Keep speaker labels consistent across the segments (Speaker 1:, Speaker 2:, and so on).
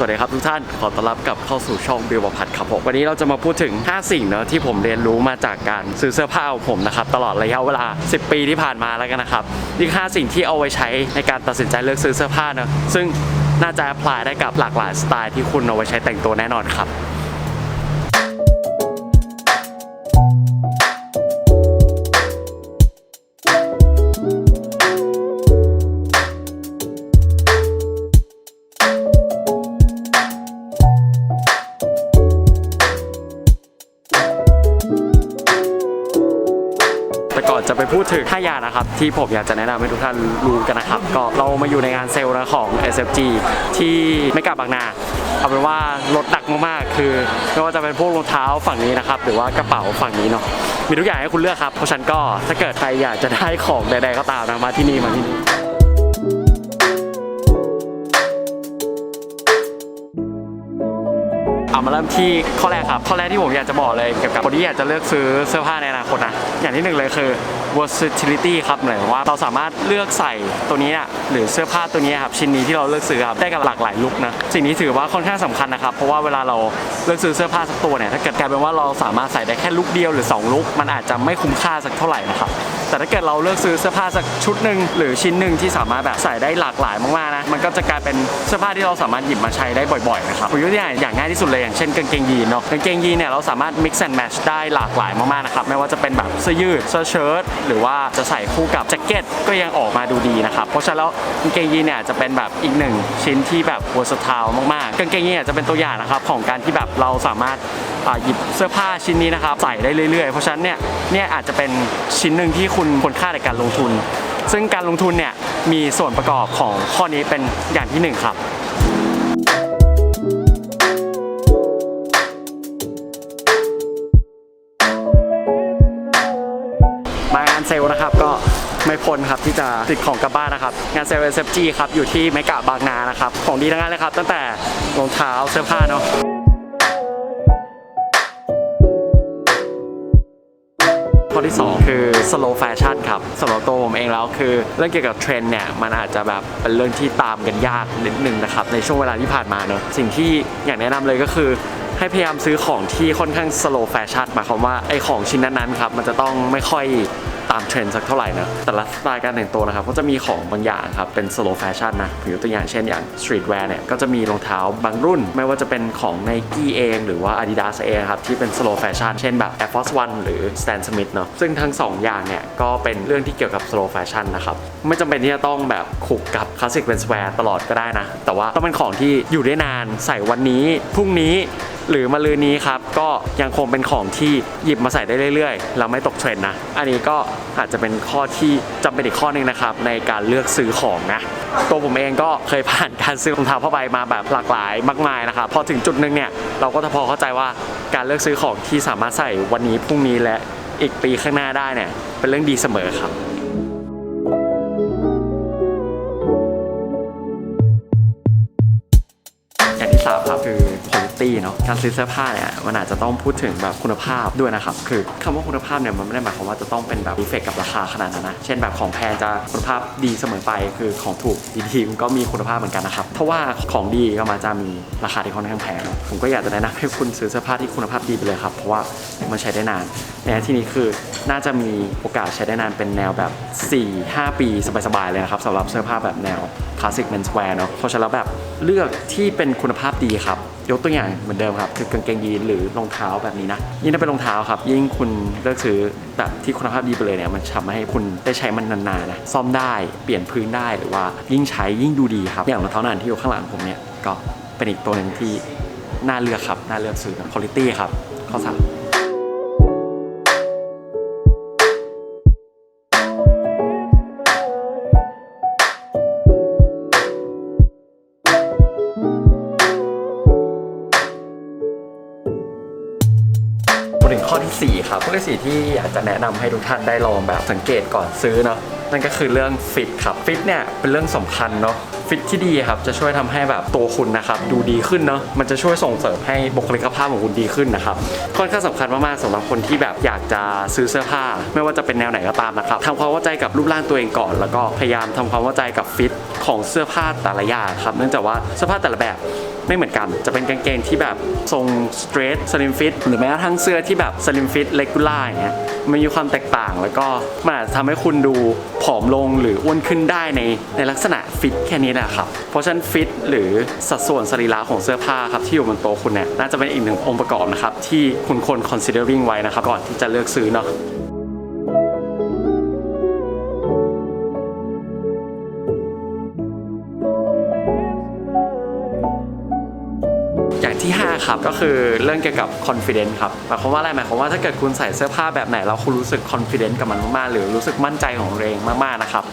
Speaker 1: สวัสดีครับทุกท่าน ขอต้อนรับกลับเข้าสู่ช่องบิวบพัดครับผมวันนี้เราจะมาพูดถึง 5 สิ่งเนาะที่ผมเรียนรู้มาจากการซื้อเสื้อผ้าของผมนะครับตลอดระยะเวลา 10 ปีที่ผ่านมาแล้วกันนะครับนี่5สิ่งที่เอาไว้ใช้ในการตัดสินใจเลือกซื้อเสื้อผ้าเนาะซึ่งน่าจะ apply ได้กับหลากหลายสไตล์ที่คุณเอาไว้ใช้แต่งตัวแน่นอนครับ ไปพูดถึง5อย่างนะครับ ที่ผมอยากจะแนะนำให้ทุกท่านรู้กันนะครับ ก็เรามาอยู่ในงานเซลล์นะของ SFG ที่ไม่กลับบางนาเอาเป็นว่าลดหนักมากๆ คือไม่ว่าจะเป็นพวกรองเท้าฝั่งนี้นะครับ หรือว่ากระเป๋าฝั่งนี้เนาะมีทุกอย่างให้คุณเลือกครับ เพราะฉะนันก็ถ้าเกิดใครอยากจะได้ของใดๆก็ตามนะมาที่นี่มาที่นี่เอามาเริ่มที่ข้อแรกครับ ข้อแรกที่ผมอยากจะบอกเลยเกี่ยวกับคนที่อยากจะเลือกซื้อเสื้อผ้าในอนาคตนะอย่างที่หนึ่งเลยคือ versatility ครับหมายถึงว่าเราสามารถเลือกใส่ตัวนี้หรือเสื้อผ้าตัวนี้ครับชิ้นนี้ที่เราเลือกซื้อครับได้กับหลากหลายลุคนะสิ่งนี้ถือว่าค่อนข้างสำคัญนะครับเพราะว่าเวลาเราเลือกซื้อเสื้อผ้าสักตัวเนี่ยถ้าเกิดกลายเป็นว่าเราสามารถใส่ได้แค่ลุคเดียวหรือสองลุคมันอาจจะไม่คุ้มค่าสักเท่าไหร่นะครับ แต่ถ้าเกิดเราเลือกซื้อเสื้อผ้าสักชุดหนึ่งหรือชิ้นหนึ่งที่สามารถแบบใส่ได้หลากหลายมากๆนะมันก็จะกลายเป็นเสื้อผ้าที่เราสามารถหยิบมาใช้ได้บ่อยๆนะครับผมยกตัวอย่างอย่างง่ายที่สุดเลยอย่างเช่นกางเกงยีนเนาะกางเกงยีนเนี่ยเราสามารถ mix and match ได้หลากหลายมากๆนะครับไม่ว่าจะเป็นแบบเสื้อยืดเสื้อเชิ้ตหรือว่าจะใส่คู่กับแจ็คเก็ตก็ยังออกมาดูดีนะครับเพราะฉะนั้นแล้วกางเกงยีนเนี่ยจะเป็นแบบอีกหนึ่งชิ้นที่แบบ versatile มากๆกางเกงยีนเนี่ยจะเป็นตัวอย่างนะครับของการที่แบบเราสามารถอ่า หยิบเสื้อผ้าชิ้นนี้นะครับใส่ได้เรื่อยๆ เพราะฉะนั้นเนี่ยเนี่ยอาจจะเป็นชิ้นหนึ่งที่คุณควรค่าในการลงทุน ซึ่งการลงทุนเนี่ยมีส่วนประกอบของข้อนี้เป็นอย่างที่หนึ่งครับมางานเซลล์นะครับก็ไม่พ้นครับที่จะติดของกลับบ้านนะครับ งานเซลล์ SFG ครับอยู่ที่ไมกะบางนานะครับของดีทั้งนั้นเลยครับ ตั้งแต่รองเท้าเสื้อผ้าเนาะ ข้อที่ 2 คือ slow fashion ครับสำหรับตัวผมเองแล้วคือ เรื่องเกี่ยวกับเทรนด์เนี่ยมันอาจจะแบบเป็นเรื่องที่ตามกันยากนิดนึงนะครับในช่วงเวลาที่ผ่านมาเนอะสิ่งที่อยากแนะนำเลยก็คือให้พยายามซื้อของที่ค่อนข้าง slow fashion หมายความว่าไอของชิ้นนั้นๆครับมันจะต้องไม่ค่อย ตามเทรนด์สักเท่าไหร่นะ แต่ละสไตล์การแต่งตัวนะครับ ก็จะมีของบางอย่างครับ เป็น slow fashion นะผมยกตัวอย่างเช่นอย่าง streetwear เนี่ย ก็จะมีรองเท้าบางรุ่น ไม่ว่าจะเป็นของ Nike เอง หรือว่า Adidas เองครับ ที่เป็น slow fashion เช่นแบบ Air Force One หรือ Stan Smith เนาะซึ่งทั้งสองอย่างเนี่ยก็เป็นเรื่องที่เกี่ยวกับ slow fashion นะครับไม่จำเป็นที่จะต้องแบบขลุกกับ classic menswear ตลอดก็ได้นะแต่ว่าต้องเป็นของที่อยู่ได้นานใส่วันนี้พรุ่งนี้ หรือมาลืนนี้ครับ ก็ยังคงเป็นของที่หยิบมาใส่ได้เรื่อยๆแล้วไม่ตกเทรนด์นะ อันนี้ก็อาจจะเป็นข้อที่จำเป็นอีกข้อนึงนะครับ ในการเลือกซื้อของนะ ตัวผมเองก็เคยผ่านการซื้อรองเท้าผ้าใบมาแบบหลากหลายมากมายนะครับพอถึงจุดหนึ่งเนี่ยเราก็จะพอเข้าใจว่าการเลือกซื้อของที่สามารถใส่วันนี้พรุ่งนี้และอีกปีข้างหน้าได้เนี่ยเป็นเรื่องดีเสมอครับอย่างที่สามครับคือ quality เนาะการซื้อเสื้อผ้าเนี่ยมันอาจจะต้องพูดถึงแบบคุณภาพด้วยนะครับคือคำว่าคุณภาพเนี่ยมันไม่ได้หมายความว่าจะต้องเป็นแบบดีเฟกกับราคาขนาดนั้นนะเช่นแบบของแพงจะคุณภาพดีเสมอไปคือของถูกดีๆก็มีคุณภาพเหมือนกันนะครับถ้าว่าของดีก็มาจะมีราคาที่ค่อนข้างแพงผมก็อยากจะแนะนำให้คุณซื้อเสื้อผ้าที่คุณภาพดีไปเลยครับเพราะว่ามันใช้ได้นานในที่นี้คือน่าจะมีโอกาสใช้ได้นานเป็นแนวแบบ 4-5 ปีสบายๆเลยนะครับสำหรับเสื้อผ้าแบบแนวคลาสสิกเมนส์แวร์เนาะเพราะฉะนั้นแล้วแบบเลือกที่เป็นคุณภาพดีครับ ยกตัวอย่างเหมือนเดิมครับ คือกางเกงยีนหรือรองเท้าแบบนี้นะยิ่งถ้าเป็นรองเท้าครับ ยิ่งคุณเลือกซื้อแบบที่คุณภาพดีไปเลยเนี่ยมันทำให้คุณได้ใช้มันนานๆนะซ่อมได้เปลี่ยนพื้นได้หรือว่ายิ่งใช้ยิ่งดูดีครับอย่างรองเท้าหนานที่อยู่ข้างหลังผมเนี่ยก็เป็นอีกตัวหนึ่งที่น่าเลือกครับน่าเลือกซื้อครับคุณภาพครับข้อสาม ครับข้อที่4ที่อยากจะแนะนำให้ทุกท่านได้ลองแบบสังเกตก่อนซื้อเนาะนั่นก็คือเรื่องฟิตครับฟิตเนี่ยเป็นเรื่องสำคัญเนาะฟิตที่ดีครับจะช่วยทำให้แบบตัวคุณนะครับดูดีขึ้นเนาะมันจะช่วยส่งเสริมให้บุคลิกภาพของคุณดีขึ้นนะครับค่อนข้างสำคัญมากๆสำหรับคนที่แบบอยากจะซื้อเสื้อผ้า ไม่ว่าจะเป็นแนวไหนก็ตามนะครับทำความเข้าใจกับรูปร่างตัวเองก่อน แล้วก็พยายามทำความเข้าใจกับฟิตของเสื้อผ้าแต่ละอย่างครับ เนื่องจากว่าเสื้อผ้าแต่ละแบบ ไม่เหมือนกัน จะเป็นกางเกงที่แบบทรงสเตรทสลิมฟิตหรือแม้กระทั่งเสื้อที่แบบสลิมฟิตเลกูล่าอย่างเงี้ยมันมีความแตกต่างแล้วก็มันอาจจะทำให้คุณดูผอมลงหรืออ้วนขึ้นได้ในในลักษณะฟิตแค่นี้แหละครับ เพราะฉะนั้นฟิตหรือสัดส่วนสรีระของเสื้อผ้าครับที่อยู่บนโต๊ะคุณเนี่ยน่าจะเป็นอีกหนึ่งองค์ประกอบนะครับที่คุณควร considering ไว้นะครับก่อนที่จะเลือกซื้อเนาะ ครับก็คือเรื่องเกี่ยวกับ confidence ครับหมายความว่าอะไรหมายความว่าถ้าเกิดคุณใส่เสื้อผ้าแบบไหนแล้วคุณรู้สึก confident กับมันมากๆหรือรู้สึกมั่นใจของตัวเองมากๆนะครับ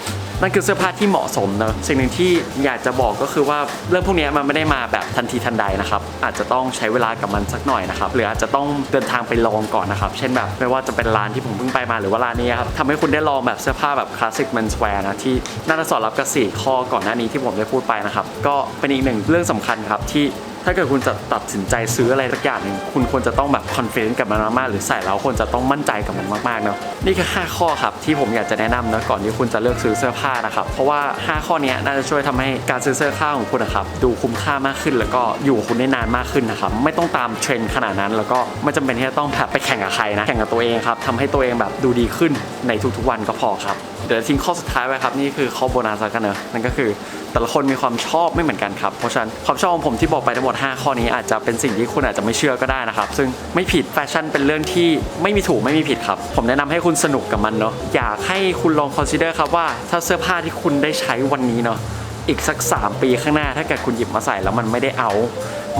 Speaker 1: นั่นคือเสื้อผ้าที่เหมาะสมเนอะสิ่งหนึ่งที่อยากจะบอกก็คือว่าเรื่องพวกนี้มันไม่ได้มาแบบทันทีทันใดนะครับอาจจะต้องใช้เวลากับมันสักหน่อยนะครับหรืออาจจะต้องเดินทางไปลองก่อนนะครับเช่นแบบไม่ว่าจะเป็นร้านที่ผมเพิ่งไปมาหรือว่าร้านนี้ครับทำให้คุณได้ลองแบบเสื้อผ้าแบบคลาสสิก menswear นะที่น่าจะสอดรับกับสี่ข้อก่อนหน้านี้ที่ผมได้พูดไปนะครับก็เป็นอีกหนึ่งเรื่องสำคัญครับที่ ถ้าเกิดคุณจะตัดสินใจซื้ออะไรสักอย่างหนึ่งคุณควรจะต้องแบบคอนเฟ idence กับมันมากๆหรือใส่แล้วควรจะต้องมั่นใจกับมันมากๆเนาะนี่คือ5ข้อครับที่ผมอยากจะแนะนำนะก่อนที่คุณจะเลือกซื้อเสื้อผ้านะครับเพราะว่า 5 ข้อนี้น่าจะช่วยทำให้การซื้อเสื้อผ้าของคุณนะครับดูคุ้มค่ามากขึ้น แล้วก็อยู่คุณได้นานมากขึ้นนะครับไม่ต้องตามเทรนด์ขนาดนั้น แล้วก็ไม่จำเป็นที่จะต้องแบบไปแข่งกับใครนะแข่งกับตัวเองครับทำให้ตัวเองแบบดูดีขึ้นในทุกๆวันก็พอครับเดี๋ยวทิ้งข้อสุดท้ายไว้ครับนี่คือข้อโบนัสกันเนอะนั่นก็คือแต่ละคนมีความชอบไม่เหมือนกันครับเพราะฉะนั้นความชอบของผมที่บอกไปทั้งหมด5 ข้อนี้อาจจะเป็นสิ่งที่คุณอาจจะไม่เชื่อก็ได้นะครับ ซึ่งไม่ผิดแฟชั่นเป็นเรื่องที่ไม่มีถูกไม่มีผิดครับ ผมแนะนำให้คุณสนุกกับมันเนาะอยากให้คุณลองคอนซีเดอร์ครับว่าถ้าเสื้อผ้าที่คุณได้ใช้วันนี้เนาะอีกสัก 3 ปีข้างหน้าถ้าเกิดคุณหยิบมาใส่แล้วมันไม่ได้เอา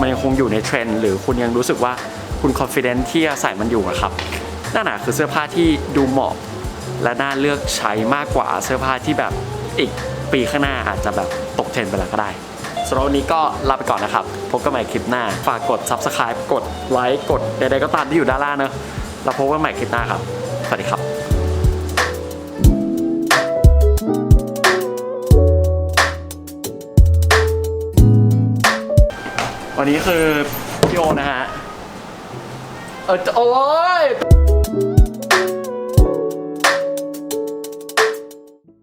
Speaker 1: มันยังคงอยู่ในเทรนด์หรือคุณยังรู้สึกว่าคุณคอนฟ idence ที่จะใส่มันอยู่อะครับนั่นน่ะคือเสื้อผ้าที่ดูเหมาะ และน่าเลือกใช้มากกว่าเสื้อผ้าที่แบบอีกปีข้างหน้าอาจจะแบบตกเทรนด์ไปแล้วก็ได้ สำหรับวันนี้ก็ลาไปก่อนนะครับ พบกันใหม่คลิปหน้า ฝากกด subscribe กดไลค์กดใดๆก็ตามที่อยู่ด้านล่างเนอะแล้วพบกันใหม่คลิปหน้าครับ สวัสดีครับวันนี้คือพี่โอนะฮะ เออโอ้ย